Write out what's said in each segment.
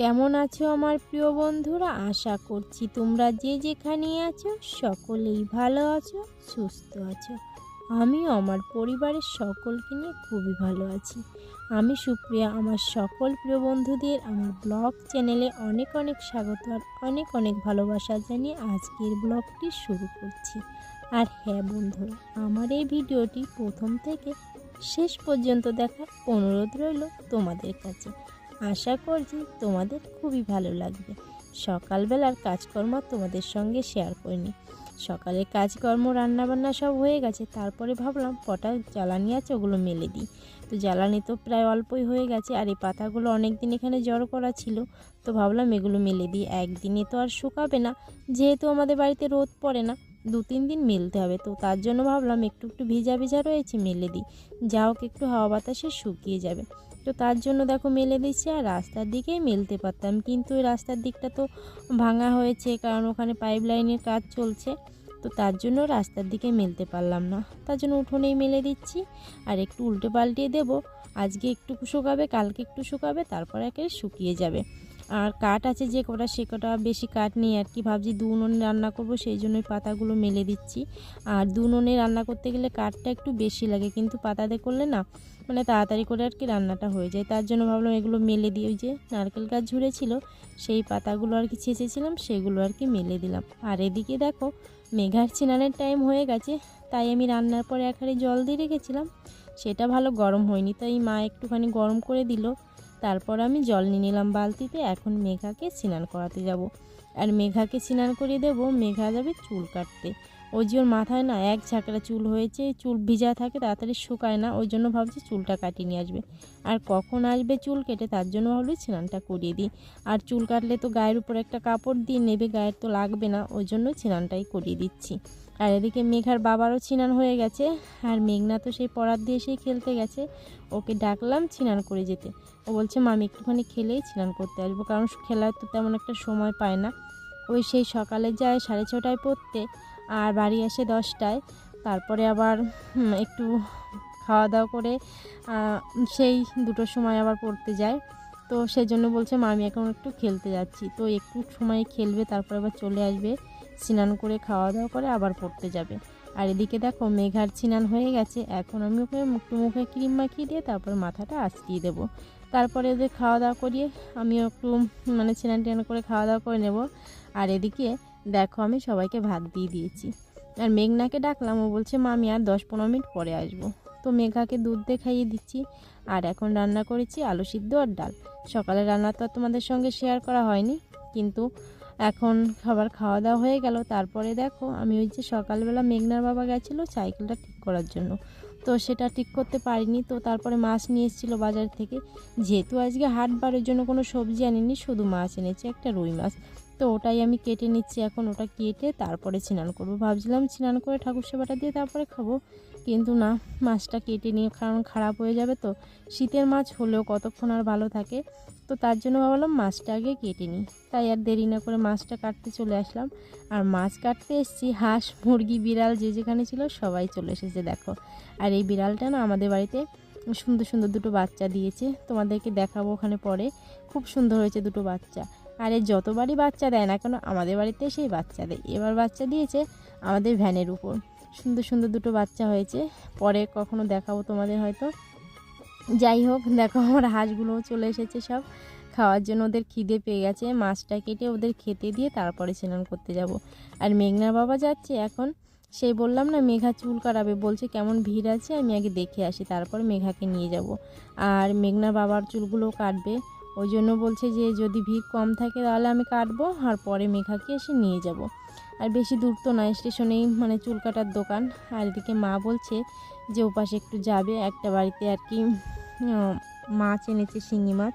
কেমন আছো আমার প্রিয় বন্ধুরা? আশা করছি তোমরা যে যেখানে আছো সকলেই ভালো আছো, সুস্থ আছো। আমিও আমার পরিবারের সকলকে নিয়ে খুবই ভালো আছি। আমি সুপ্রিয়া, আমার সকল প্রিয় বন্ধুদের আমার ব্লগ চ্যানেলে অনেক অনেক স্বাগত আর অনেক অনেক ভালোবাসা জানিয়ে আজকের ব্লগটি শুরু করছি। আর হ্যাঁ বন্ধুরা আমার এই ভিডিওটি প্রথম থেকে শেষ পর্যন্ত দেখার অনুরোধ রইল তোমাদের কাছে। আশা করছি তোমাদের খুবই ভালো লাগবে। সকালবেলার কাজকর্ম তোমাদের সঙ্গে শেয়ার করিনি। সকালে কাজকর্ম, রান্নাবান্না সব হয়ে গেছে। তারপরে ভাবলাম কটা জ্বালানি আছে ওগুলো মেলে দিই। তো জ্বালানি তো প্রায় অল্পই হয়ে গেছে আর এই পাতাগুলো অনেক দিন এখানে জড়ো করা ছিল। তো ভাবলাম এগুলো মেলে দিই। একদিনে তো আর শুকাবে না, যেহেতু আমাদের বাড়িতে রোদ পড়ে না, দু তিন দিন মেলতে হবে। তো তার জন্য ভাবলাম একটু একটু ভিজা ভিজা রয়েছে, মেলে দিই। যা হোক একটু হাওয়া বাতাসে শুকিয়ে যাবে। তো তার জন্য দেখো মেলে দিচ্ছি আর রাস্তার দিকেই মেলতে পারতাম। কিন্তু ওই রাস্তার দিকটা তো ভাঙা হয়েছে, কারণ ওখানে পাইপ লাইনের কাজ চলছে। তো তার জন্য রাস্তার দিকে মেলতে পারলাম না। তার জন্য উঠোনেই মেলে দিচ্ছি আর একটু উল্টে পাল্টিয়ে দেবো। আজকে একটু শুকাবে, কালকে একটু শুকাবে, তারপর একে শুকিয়ে যাবে। আর কাঠ আছে যে কটা, সে কটা বেশি কাঠ নেই আর কি। ভাবছি দু রান্না করব, সেই জন্যই পাতাগুলো মেলে দিচ্ছি। আর দু রান্না করতে গেলে কাঠটা একটু বেশি লাগে, কিন্তু পাতাতে করলে না মানে তাড়াতাড়ি করে আর কি রান্নাটা হয়ে যায়। তার জন্য ভাবলাম এগুলো মেলে দিই, ওই যে নারকেল গাছ ঝুড়েছিল, সেই পাতাগুলো আর কি ছেঁচেছিলাম, সেগুলো আর কি মেলে দিলাম। আর এদিকে দেখো, মেঘার ছিনানের টাইম হয়ে গেছে, তাই আমি রান্নার পরে এক হাঁড়ি জল দিয়ে রেখেছিলাম। সেটা ভালো গরম হয়নি, তাই মা একটুখানি গরম করে দিল। তারপর আমি জল নিয়ে নিলাম বালতিতে, এখন মেঘাকে স্নান করাতে যাব। আর মেঘাকে স্নান করিয়ে দেব, মেঘা যাবে চুল কাটতে। ওই যে ওর মাথায় না এক ঝাঁকড়া চুল হয়েছে, চুল ভিজা থাকে, তাড়াতাড়ি শুকায় না, ওই জন্য ভাবছি চুলটা কাটিয়ে নিয়ে আসবে। আর কখন আসবে চুল কেটে তার জন্য ভাবলি স্নানটা করিয়ে দিই। আর চুল কাটলে তো গায়ের উপর একটা কাপড় দিয়ে নেবে, গায়ের তো লাগবে না, ওই জন্য স্নানটাই করিয়ে দিচ্ছি। আর এদিকে মেঘার বাবারও ছিনান হয়ে গেছে, আর মেঘনা তো সেই পড়ার দিয়ে সেই খেলতে গেছে। ওকে ডাকলাম ছিনান করে যেতে। ও বলছে, মামি, একটুখানি খেলেই স্নান করতে আসব, কারণ খেলার তো তেমন একটা সময় পায় না। ওই সেই সকালে যায় সাড়ে ছটায় পড়তে আর বাড়ি আসে দশটায়। তারপরে আবার একটু খাওয়া দাওয়া করে সেই দুটোর সময় আবার পড়তে যায়। তো সেই জন্য বলছে মা আমি এখন একটু খেলতে যাচ্ছি। তো একটু সময় খেলবে, তারপরে আবার চলে আসবে। স্নান করে খাওয়া দাওয়া করে আবার পড়তে যাবে। আর এদিকে দেখো, মেঘার স্নান হয়ে গেছে। এখন আমি ওকে মুখটু মুখে ক্রিম মাখিয়ে দিয়ে, তারপর মাথাটা আঁচড়িয়ে দেবো। তারপরে ওদের খাওয়া দাওয়া করিয়ে, আমিও একটু মানে স্নান টিনান করে খাওয়া দাওয়া করে নেব। আর এদিকে দেখো, আমি সবাইকে ভাত দিয়ে দিয়েছি। আর মেঘনাকে ডাকলাম, ও বলছে মা আমি আর দশ পনেরো মিনিট পরে আসব। তো মেঘাকে দুধ দিয়ে খাইয়ে দিচ্ছি। আর এখন রান্না করেছি আলু সিদ্ধ আর ডাল। সকালে রান্না তো তোমাদের সঙ্গে শেয়ার করা হয়নি, কিন্তু এখন খাবার খাওয়া দাওয়া হয়ে গেল। তারপরে দেখো, আমি ওই যে সকালবেলা মেঘনার বাবা গেছিল সাইকেলটা ঠিক করার জন্য। তো সেটা ঠিক করতে পারিনি, তো তারপরে মাছ নিয়ে এসেছিল বাজার থেকে। যেহেতু আজকে হাট বারের জন্য কোনো সবজি আনিনি, শুধু মাছ এনেছি, একটা রুই মাছ। তো ওটাই আমি কেটে নিচ্ছি এখন, ওটা কেটে তারপরে স্নান করব। ভাবছিলাম স্নান করে ঠাকুর সেবাটা দিয়ে তারপরে খাব, কিন্তু না, মাছটা কেটে নিয়ে কারণ খারাপ হয়ে যাবে তো। শীতের মাছ হলেও কতক্ষণ আর ভালো থাকে, তো তার জন্য ভাবলাম মাছটা আগে কেটে নিই। তাই আর দেরি না করে মাছটা কাটতে চলে আসলাম। আর মাছ কাটতে এসেছি, হাঁস, মুরগি, বিড়াল যে যেখানে ছিল সবাই চলে এসেছে, দেখো। আর এই বিড়ালটা না আমাদের বাড়িতে সুন্দর সুন্দর দুটো বাচ্চা দিয়েছে, তোমাদেরকে দেখাবো ওখানে পরে। খুব সুন্দর হয়েছে দুটো বাচ্চা। আর যতবারই বাচ্চা দেয় না কেন, আমাদের বাড়িতে সেই বাচ্চা দেয়। এবার বাচ্চা দিয়েছে আমাদের ভ্যানের উপর। সুন্দর সুন্দর দুটো বাচ্চা হয়েছে। পরে কখনো দেখাবো তোমাদের হয়তো। যাই হোক, দেখো আমার হাঁসগুলোও চলে এসেছে সব। খাওয়ার জন্য ওদের খিদে পেয়ে গেছে। মাছটা কেটে ওদের খেতে দিয়ে তারপরে স্নান করতে যাব। আর মেঘনার বাবা যাচ্ছে এখন। সেই বললাম না, মেঘা চুল কাটাবে। বলছে, কেমন ভিড় আছে? আমি আগে দেখে আসি। তারপর মেঘাকে নিয়ে যাব। আর মেঘনার বাবার চুলগুলো কাটবে। ওই জন্য বলছে যে যদি ভিড় কম থাকে তাহলে আমি কাটবো আর পরে মেঘাকে এসে নিয়ে যাব। আর বেশি দূর তো নয় স্টেশনেই মানে চুল কাটার দোকান। আর এদিকে মা বলছে যে ওপাশে একটু যাবে, একটা বাড়িতে আর কি মাছ এনেছে, শিঙি মাছ,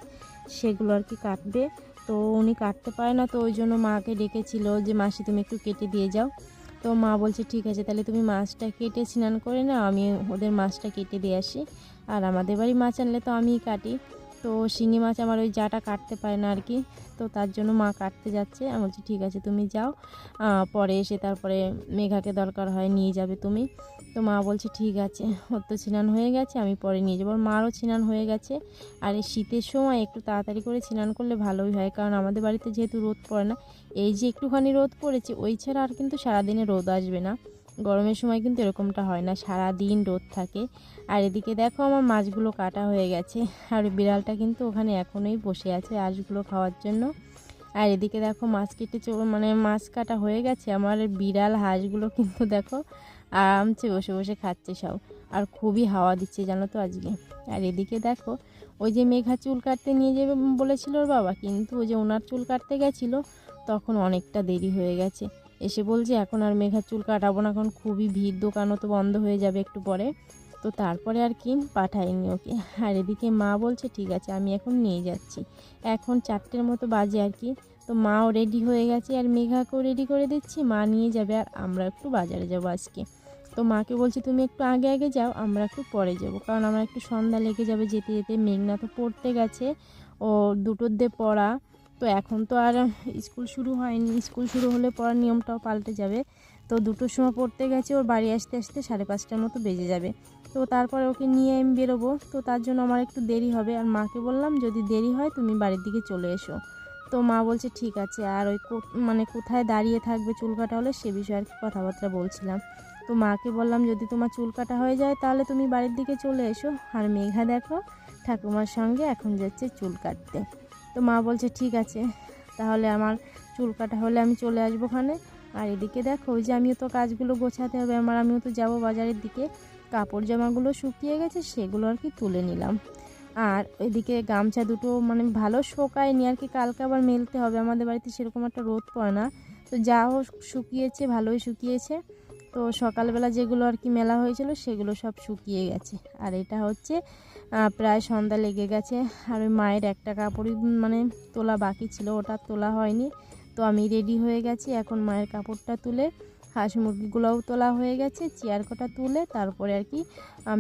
সেগুলো আর কি কাটবে। তো উনি কাটতে পারে না, তো ওই জন্য মাকে ডেকেছিল যে, মাসি, তুমি একটু কেটে দিয়ে যাও। তো মা বলছে, ঠিক আছে, তাহলে তুমি মাছটা কেটে স্নান করে না আমি ওদের মাছটা কেটে দিয়ে আসি। আর আমাদের বাড়ি মাছ আনলে তো আমিই কাটি। তো শিঙি মাছ আমার ওই জাটা কাটতে পারে না আর কি তো তার জন্য মা কাটতে যাচ্ছে। আমি বলছি, ঠিক আছে, তুমি যাও। পরে এসে তারপরে মেঘাকে দরকার হয় নিয়ে যাবে তুমি। তো মা বলছে, ঠিক আছে। ওর তো স্নান হয়ে গেছে, আমি পরে নিয়ে যাব। মারও স্নান হয়ে গেছে। আর এই শীতের সময় একটু তাড়াতাড়ি করে স্নান করলে ভালোই হয়, কারণ আমাদের বাড়িতে যেহেতু রোদ পড়ে না, এই যে একটুখানি রোদ পড়েছে, ওই ছাড়া আর কিন্তু সারাদিনে রোদ আসবে না। গরমের সময় কিন্তু এরকমটা হয় না সারা দিন রোদ থাকে। আর এদিকে দেখো আমার মাছগুলো কাটা হয়ে গেছে, আর বিড়ালটা কিন্তু ওখানে এখনোই বসে আছে আঁশগুলো খাওয়ার জন্য। আর এদিকে দেখো মাছ কেটে মানে মাছ কাটা হয়ে গেছে, আমার বিড়াল হাঁসগুলো কিন্তু দেখো আরামসে বসে বসে খাচ্ছে সব, আর খুবই হাওয়া দিচ্ছে জানো তো আজকে। আর এদিকে দেখো ওই যে মেঘা চুল কাটতে নিয়ে যাবে বলেছিল ওর বাবা, কিন্তু ওই যে ওনার চুল কাটতে গেছিল, তখন অনেকটা দেরি হয়ে গেছে। এসে বলছে, এখন আর মেঘার চুল কাটাবো না, এখন খুবই ভিড়, দোকানও তো বন্ধ হয়ে যাবে একটু পরে। তো তারপরে আর কি পাঠায়নি ওকে। আর এদিকে মা বলছে, ঠিক আছে, আমি এখন নিয়ে যাচ্ছি। এখন চারটের মতো বাজে আর কি। তো মাও রেডি হয়ে গেছে, আর মেঘাকেও রেডি করে দিচ্ছি, মা নিয়ে যাবে, আর আমরা একটু বাজারে যাব আজকে। তো মাকে বলছি, তুমি একটু আগে আগে যাও, আমরা একটু পরে যাব, কারণ আমার একটু সন্ধ্যা লেগে যাবে যেতে যেতে মেঘনা তো পড়তে গেছে, ও দুটোর দিয়ে পড়া। তো এখন তো আর স্কুল শুরু হয়নি। স্কুল শুরু হলে পড়ার নিয়মটাও পাল্টে যাবে। তো দুটোর সময় পড়তে গেছে, ওর বাড়ি আসতে আসতে সাড়ে পাঁচটার মতো বেজে যাবে। তো তারপরে ওকে নিয়ে আমি বেরোবো। তো তার জন্য আমার একটু দেরি হবে। আর মাকে বললাম, যদি দেরি হয় তুমি বাড়ির দিকে চলে এসো। তো মা বলছে, ঠিক আছে। আর ওই মানে কোথায় দাঁড়িয়ে থাকবে চুল কাটা হলে সে বিষয়ে আর কি কথাবার্তা বলছিলাম। তো মাকে বললাম, যদি তোমার চুল কাটা হয়ে যায় তাহলে তুমি বাড়ির দিকে চলে এসো। আর মেঘা দেখো, ঠাকুমার সঙ্গে এখন যাচ্ছে চুল কাটতে। তো মা বলছে, ঠিক আছে, তাহলে আমার চুল কাটা হলে আমি চলে আসব ওখানে। আর এদিকে দেখো, ওই যে আমিও তো কাজগুলো গোছাতে হবে, আমার আমিও তো যাব বাজারের দিকে। কাপড় জামাগুলো শুকিয়ে গেছে, সেগুলো আর কি তুলে নিলাম। আর এদিকে গামছা দুটো মানে ভালো শোকায়নি, আর কি কালকে আবার মেলতে হবে। আমাদের বাড়িতে সেরকম একটা রোদ পড়ে না। তো যা হোক, শুকিয়েছে, ভালোই শুকিয়েছে। তো সকালবেলা যেগুলো আর কি মেলা হয়েছিল, সেগুলো সব শুকিয়ে গেছে। আর এটা হচ্ছে প্রায় সন্ধ্যা লেগে গেছে। আর ওই মায়ের একটা কাপড়ই মানে তোলা বাকি ছিল, ওটা তোলা হয়নি। তো আমি রেডি হয়ে গেছি, এখন মায়ের কাপড়টা তুলে হাঁস মুরগিগুলোও তোলা হয়ে গেছে, চেয়ার কটা তুলে তারপরে আর কি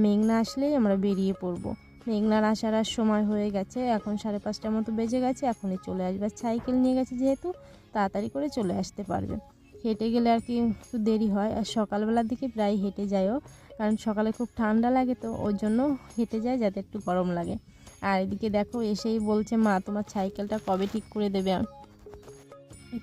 মেঘনা আসলেই আমরা বেরিয়ে পড়ব। মেঘনার আসার আর সময় হয়ে গেছে, এখন সাড়ে পাঁচটার মতো বেজে গেছে, এখনই চলে আসবে। সাইকেল নিয়ে গেছে যেহেতু, তাড়াতাড়ি করে চলে আসতে পারবে। হেঁটে গেলে আর কি একটু দেরি হয়, আর সকালবেলার দিকে প্রায় হেঁটে যায়ও কারণ সকালে খুব ঠান্ডা লাগে তো ওর জন্য হেঁটে যায় যাতে একটু গরম লাগে। আর এদিকে দেখো এসেই বলছে, মা, তোমার সাইকেলটা কবে ঠিক করে দেবে?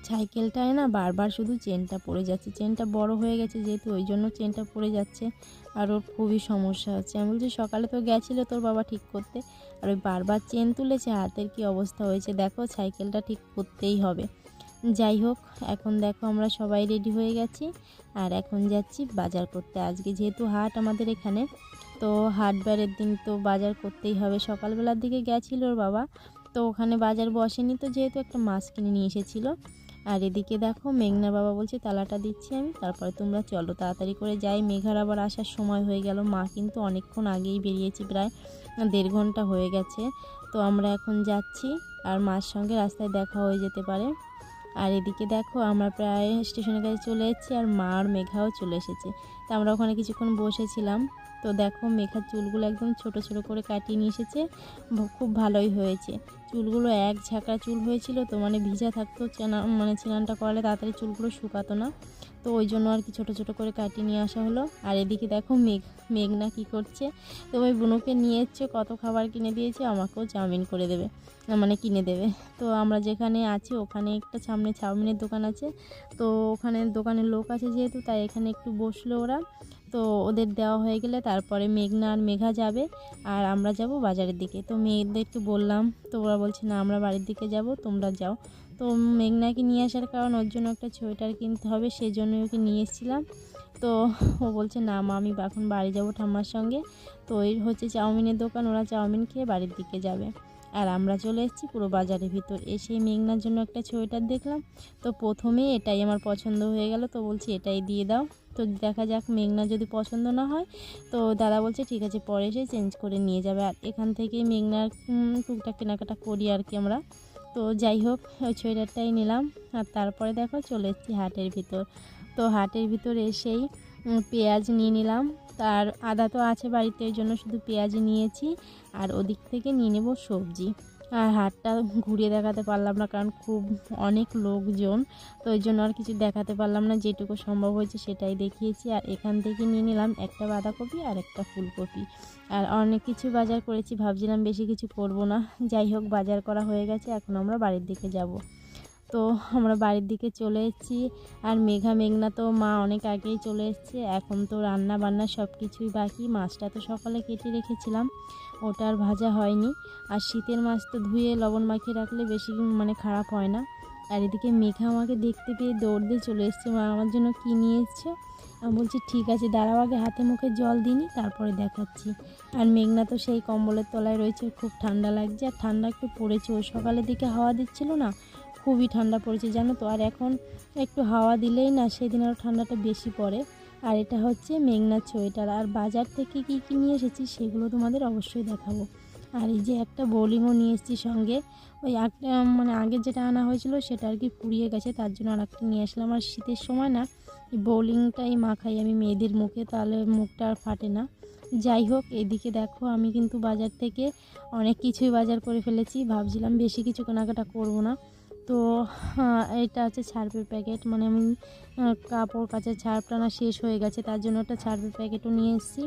সাইকেলটায় না বারবার শুধু চেনটা পড়ে যাচ্ছে। চেনটা বড় হয়ে গেছে যেহেতু ওই জন্য চেনটা পড়ে যাচ্ছে। আর ওর খুবই সমস্যা হচ্ছে। আমি বলছি, সকালে তো গেছিল তোর বাবা ঠিক করতে। আর ওই বারবার চেন তুলেছে, হাতের কি অবস্থা হয়েছে? দেখো, সাইকেলটা ঠিক করতেই হবে। যাই হোক, এখন দেখো আমরা সবাই রেডি হয়ে গেছি। আর এখন যাচ্ছি বাজার করতে। আজকে যেহেতু হাট আমাদের এখানে, তো হাটবারের দিন তো বাজার করতেই হবে। সকালবেলার দিকে গেছিল ওর বাবা, তো ওখানে বাজার বসেনি, তো যেহেতু একটা মাছ কিনে নিয়ে এসেছিল। আর এদিকে দেখো মেঘনা বাবা বলছে, তালাটা দিচ্ছি আমি, তারপরে তোমরা চলো। তাড়াতাড়ি করে যাই। মেঘার আবার আসার সময় হয়ে গেল। মা কিন্তু অনেকক্ষণ আগেই বেরিয়েছি, প্রায় দেড় ঘণ্টা হয়ে গেছে। তো আমরা এখন যাচ্ছি, আর মার সঙ্গে রাস্তায় দেখা হয়ে যেতে পারে। আর এদিকে দেখো, আমরা প্রায় স্টেশনের কাছে চলে এসেছি আর মার মেঘাও চলে এসেছে। তো আমরা ওখানে কিছুক্ষণ বসেছিলাম। তো দেখো, মেঘার চুলগুলো একদম ছোট ছোট করে কাটিয়ে নিয়ে এসেছে। খুব ভালোই হয়েছে। চুলগুলো এক ঝাঁকা চুল হয়েছিল, তো মানে ভিজা থাকতো, চেনা মানে স্নানটা করালে তাড়াতাড়ি চুলগুলো শুকাতো না। তো ওই জন্য আর কি ছোটো ছোটো করে কাটিয়ে নিয়ে আসা হলো। আর এদিকে দেখো মেঘ, মেঘনা কী করছে? তো ওই বুনুকে নিয়ে এসছে, কত খাবার কিনে দিয়েছে, আমাকেও চাউমিন করে দেবে মানে কিনে দেবে। তো আমরা যেখানে আছি, ওখানে একটা সামনে চাউমিনের দোকান আছে। তো ওখানে দোকানের লোক আছে যেহেতু, তাই এখানে একটু বসল ওরা। তো ওদের দেওয়া হয়ে গেলে তারপরে মেঘনা আর মেঘা যাবে, আর আমরা যাব বাজারের দিকে। তো মেয়েদেরকে বললাম, তো ওরা বলছে, না, আমরা বাড়ির দিকে যাব, তোমরা যাও। তো মেঘনাকে নিয়ে আসার কারণ ওর জন্য একটা সোয়েটার কিনতে হবে সেই জন্যই ওকে নিয়ে এসেছিলাম। তো ও বলছে, না মা, আমি এখন বাড়ি যাব ঠাম্মার সঙ্গে। তো ওই হচ্ছে চাউমিনের দোকান, ওরা চাউমিন খেয়ে বাড়ির দিকে যাবে। আর আমরা চলে এসেছি পুরো বাজারের ভিতর। এসে মেঘনার জন্য একটা সোয়েটার দেখলাম। তো প্রথমেই এটাই আমার পছন্দ হয়ে গেল। তো বলছি, এটাই দিয়ে দাও। তো দেখা যাক মেঘনা যদি পছন্দ না হয়। তো দাদা বলছে, ঠিক আছে, পরে এসে চেঞ্জ করে নিয়ে যাবে। আর এখান থেকে মেঘনার টুকটাক কেনাকাটা করি আর কি আমরা। তো যাই হোক, ওই সোয়েটারটাই নিলাম। আর তারপরে দেখো চলে এসেছি হাটের ভিতর। তো হাটের ভিতর এসেই পেঁয়াজ নিয়ে নিলাম। তার আদা তো আছে বাড়িতে, ওই জন্য শুধু পেঁয়াজ নিয়েছি। আর ওদিক থেকে নিয়ে নেব সবজি। আর হাটটা ঘুরিয়ে দেখাতে পারলাম না কারণ খুব অনেক লোকজন, তো ওই জন্য আর কিছু দেখাতে পারলাম না। যেটুকু সম্ভব হয়েছে সেটাই দেখিয়েছি। আর এখান থেকে নিয়ে নিলাম একটা বাঁধাকপি আর একটা ফুলকপি। আর অনেক কিছু বাজার করেছি, ভাবছিলাম বেশি কিছু করব না। যাই হোক, বাজার করা হয়ে গেছে, এখন আমরা বাড়ির দিকে যাব। তো আমরা বাড়ির দিকে চলে এসেছি। আর মেঘা, মেঘনা তো মা অনেক আগেই চলে এসেছে। এখন তো রান্না বান্না সব কিছুই বাকি। মাছটা তো সকালে কেটে রেখেছিলাম। ওটা আর ভাজা হয়নি। আর শীতের মাছ তো ধুয়ে লবণ মাখিয়ে রাখলে বেশি মানে খারাপ হয় না। আর এদিকে মেঘা আমাকে দেখতে পেয়ে দৌড় দিয়ে চলে এসছে, মা আমার জন্য কী নিয়ে এসছো আমি বলছি, ঠিক আছে, দাঁড়াও আগে, হাতে মুখে জল দিনি তারপরে দেখাচ্ছি। আর মেঘনা তো সেই কম্বলের তলায় রয়েছে, খুব ঠান্ডা লাগছে। আর ঠান্ডা একটু পড়েছে ও সকালের দিকে হাওয়া দিচ্ছিল না, খুবই ঠান্ডা পড়েছে, জানো তো? আর এখন একটু হাওয়া দিলেই না, সেদিন আরও ঠান্ডাটা বেশি পড়ে। আর এটা হচ্ছে মেঘনার সোয়েটার আর বাজার থেকে কী কী নিয়ে এসেছি সেগুলো তোমাদের অবশ্যই দেখাবো। আর এই যে একটা বোলিংও নিয়ে এসেছি সঙ্গে। ওই একটা মানে আগে যেটা আনা হয়েছিল সেটা আর কি পুড়িয়ে গেছে, তার জন্য আর একটা নিয়ে আসলাম। আর শীতের সময় না, এই বোলিংটাই মাখাই আমি মেয়েদের মুখে, তাহলে মুখটা আর ফাটে না। যাই হোক, এদিকে দেখো, আমি কিন্তু বাজার থেকে অনেক কিছুই বাজার করে ফেলেছি। ভাবছিলাম বেশি কিছু কেনাকাটা করব না। তো এটা হচ্ছে ছার্পের প্যাকেট। মানে আমি কাপড় কাচার ছার্প টানা শেষ হয়ে গেছে, তার জন্য একটা ছার্পের প্যাকেটও নিয়ে এসেছি।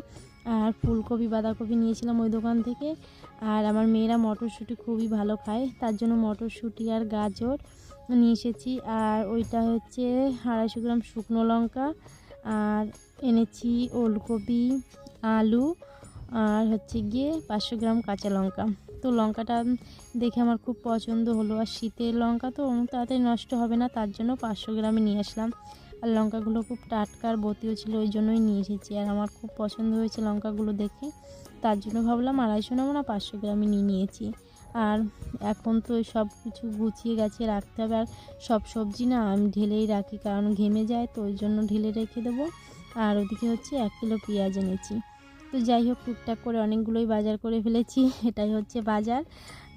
আর ফুলকপি, বাঁধাকপি নিয়েছিলাম ওই দোকান থেকে। আর আমার মেয়েরা মটরশুঁটি খুবই ভালো খায়, তার জন্য মটরশুঁটি আর গাজর নিয়ে এসেছি। আর ওইটা হচ্ছে আড়াইশো গ্রাম শুকনো লঙ্কা, আর এনেছি ওলকপি, আলু আর হচ্ছে গিয়ে পাঁচশো গ্রাম কাঁচা লঙ্কা। তো লঙ্কাটা দেখে আমার খুব পছন্দ হলো। আর শীতের লঙ্কা তো তাড়াতাড়ি নষ্ট হবে না, তার জন্য পাঁচশো গ্রামে নিয়ে আসলাম। আর লঙ্কাগুলো খুব টাটকার বতিও ছিল, ওই জন্যই নিয়ে এসেছি। আর আমার খুব পছন্দ হয়েছে লঙ্কাগুলো দেখে। তার জন্য ভাবলাম আড়াইশো নেব না, পাঁচশো গ্রামে নিয়ে নিয়েছি। আর এখন তো সব কিছু গুছিয়ে গাছিয়ে রাখতে হবে। আর সব সবজি না আমি ঢেলেই রাখি, কারণ ঘেমে যায়, তো ওই জন্য ঢেলে রেখে দেবো। আর ওদিকে হচ্ছে এক কিলো পেঁয়াজ এনেছি। তো যাই হোক, টুকটাক করে অনেকগুলোই বাজার করে ফেলেছি, এটাই হচ্ছে বাজার।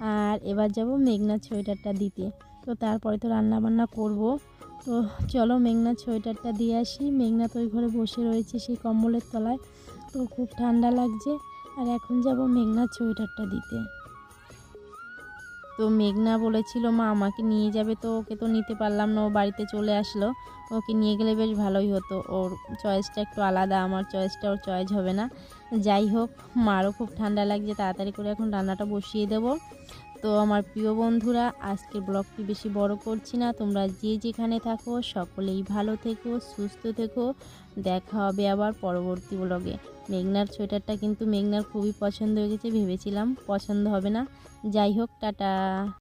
আর এবার যাব মেঘনাথ সোয়েটারটা দিতে। তো তারপরে তো রান্না বান্না করব। তো চলো মেঘনাথ সোয়েটারটা দিয়ে আসি। মেঘনাথ ওই ঘরে বসে রয়েছে সেই কম্বলের তলায়। তো খুব ঠান্ডা লাগছে। আর এখন যাব মেঘনাথ সোয়েটারটা দিতে। তো মেঘনা বলেছিল, মা, আমাকে নিয়ে যাবে তো, ওকে তো নিতে পারলাম না, ও বাড়িতে চলে আসলো। ওকে নিয়ে গেলে বেশ ভালোই হতো। ওর চয়েসটা একটু আলাদা, আমার চয়েসটা ওর চয়েস হবে না। যাই হোক, মারও খুব ঠান্ডা লাগছে, তাড়াতাড়ি করে এখন রান্নাটা বসিয়ে দেব। তো আমার প্রিয় বন্ধুরা, আজকের ব্লগটি বেশি বড় করছি না। তোমরা যে যেখানে থাকো, সকলেই ভালো থেকো, সুস্থ থেকো। দেখা হবে আবার পরবর্তী ব্লগে। মেঘনার সোয়েটারটা কিন্তু মেঘনার খুবই পছন্দ হয়ে গেছে, ভেবেছিলাম পছন্দ হবে না। যাই হোক, টাটা।